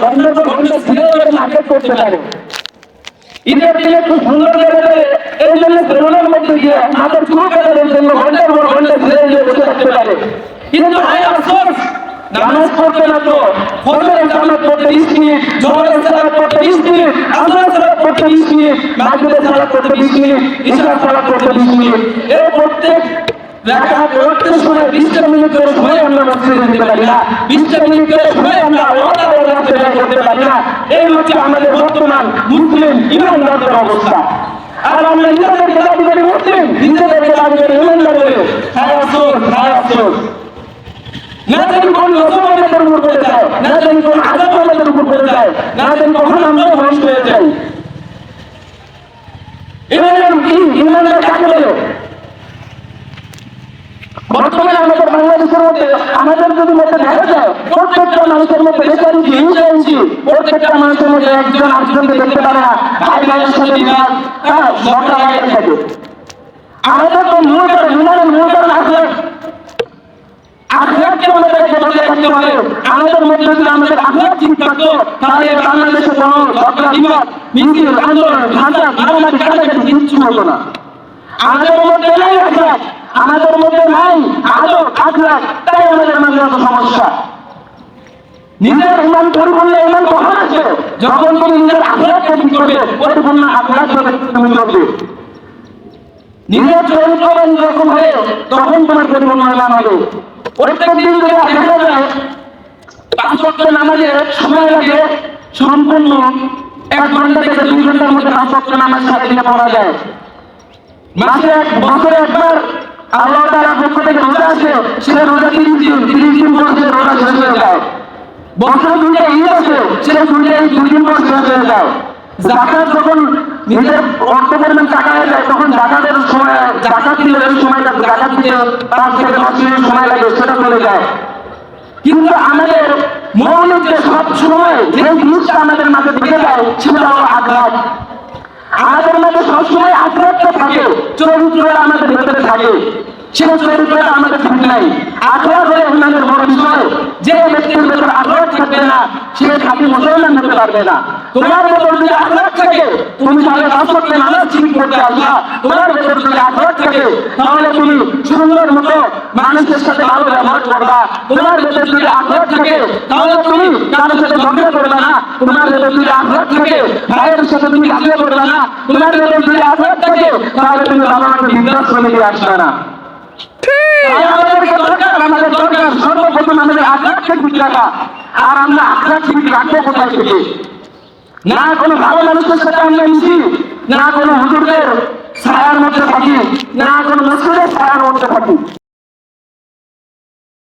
পর ঘণ্টা ধীরে ধীরে নাটক করতে পারে ঈদের দিনে খুব সুন্দর দেবে এই জন্য বেরোনোর মধ্যে গিয়ে মাথার চুল কাটানোর জন্য ঘণ্টার পর ঘণ্টা পারে আমরা মসজিদে যেতে পারি আমরা করতে পারি না। এই হচ্ছে আমাদের বর্তমান মুসলিম ইমানদারদের অবস্থা। আর আমরা নিজেদেরকে দাবি করি মুসলিম নিজেদেরকে দাবি করি ইমানদার হায় আমাদের যদি মধ্যে দেখা যায়, প্রত্যেকটা মানুষের মধ্যে বেকারি প্রত্যেকটা মানুষের মধ্যে একজন আরেকজনকে দেখতে পারে না। ভাই ভাইয়ের সাথে হ্যাঁ ঝগড়া লাগাতে থাকে। আমাদের তো মূল মূল আসলে আমাদের মধ্যে না। আমাদের মধ্যে নাই আখলাক আমাদের মধ্যে নাই তাই আমাদের মাঝে সমস্যা। নিজের ইমান পরিপূর্ণ ইমান কখন আসবে? যখন তুমি নিজের আখলাককে ঠিক করবে, পরিপূর্ণ আখলাক তুমি করবে। নিজের চরিত্রবান যখন হবে, তখন তোমার পরিপূর্ণ ইমান হবে। প্রত্যেক দিন যদি দেখা যায়, পাঁচ ওয়াক্ত নামাজে সময় লাগে, সম্পূর্ণ এক ঘণ্টা থেকে দুই ঘণ্টার মধ্যে পাঁচ ওয়াক্ত নামাজ সারাদিনে পড়া যায়। মাসে এক, বছরে একবার আল্লাহ তাআলার পক্ষ থেকে রোজা আসে, সে রোজা তিরিশ দিন তিরিশ দিন পর রোজা শেষ হয়ে যায়। বছরে দুইটা ঈদ আছে সে দুইটা ঈদ দুই দিন পর শেষ হয়ে যায় জাকাত যখন নিজের অর্থ পরিমাণ টাকা হয়ে যায় তখন জাকাতের সময় জাকাত দিলে ওই সময়টা জাকাত দিতে পাঁচ থেকে দশ মিনিট সময় লাগে সেটা চলে যায়। কিন্তু আমাদের মৌলিক যে সব সময় যে জিনিসটা আমাদের মাঝে থেকে যায় সেটা হলো আগ্রাত আমাদের মধ্যে সবসময় আগ্রহটা থাকে চরিত্রটা আমাদের ভেতরে থাকে। সেই চরিত্রটা আমাদের ঠিক নাই। আগ্রহ হলে ইমানের বড় বিষয় যে ব্যক্তির ভেতরে আগ্রহ থাকবে না, সে খাঁটি মুসলমান হতে পারবে না। তোমার ভেতর যদি আগ্রহ থাকে, তুমি তাহলে রাষ্ট্রকে নানা ঠিক করতে আসবা। তোমার ভেতর যদি আগ্রহ থাকে, তাহলে তুমি সুন্দর মতো মানুষের সাথে ভালো ব্যবহার করবা। তোমার ভেতর থাকে, তাহলে তুমি কারোর সাথে ঝগড়া করবে না। তোমার ভেতর যদি আগ্রহ থাকে, ভাইয়ের তুমি ঝগড়া করবে না। তোমার ভেতর থাকে, তাহলে তুমি বাবা মাকে বৃদ্ধাশ্রমে দিয়ে আসবে না। আমাদের দরকার সর্বপ্রথম আর আমরা আগ্রহ ঠিক রাখব কোথায় না কোনো ভালো মানুষের সাথে আমরা মিশি, না কোনো হুজুরদের ছায়ার মধ্যে থাকি, না কোনো মসজিদের ছায়ার মধ্যে থাকি।